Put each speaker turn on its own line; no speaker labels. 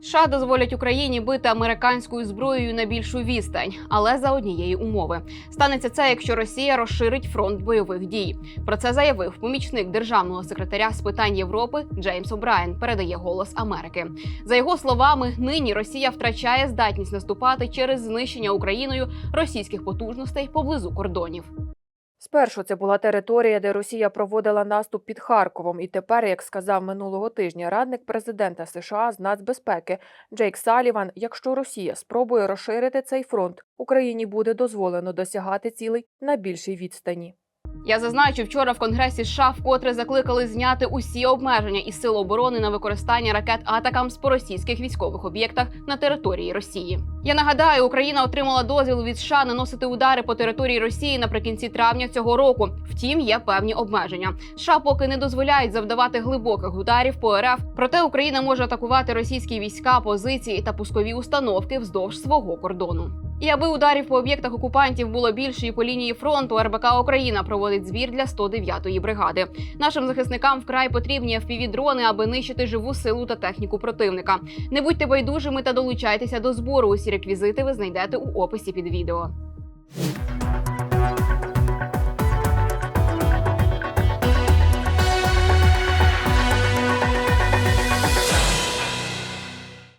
США дозволять Україні бити американською зброєю на більшу відстань, але за однієї умови станеться це, якщо Росія розширить фронт бойових дій. Про це заявив помічник державного секретаря з питань Європи Джеймс О'Брайен. Передає голос Америки. За його словами, нині Росія втрачає здатність наступати через знищення Україною російських потужностей поблизу кордонів.
Спершу це була територія, де Росія проводила наступ під Харковом, і тепер, як сказав минулого тижня радник президента США з нацбезпеки Джейк Саліван, якщо Росія спробує розширити цей фронт, Україні буде дозволено досягати цілей на більшій відстані.
Я зазначу, вчора в Конгресі США вкотре закликали зняти усі обмеження із сил оборони на використання ракет атакамс по російських військових об'єктах на території Росії. Я нагадаю, Україна отримала дозвіл від США наносити удари по території Росії наприкінці травня цього року. Втім, є певні обмеження. США поки не дозволяють завдавати глибоких ударів по РФ. Проте Україна може атакувати російські війська, позиції та пускові установки вздовж свого кордону. І аби ударів по об'єктах окупантів було більше і по лінії фронту, РБК Україна проводить збір для 109-ї бригади. Нашим захисникам вкрай потрібні FPV-дрони, аби нищити живу силу та техніку противника. Не будьте байдужими та долучайтеся до збору. Усі реквізити ви знайдете у описі під відео.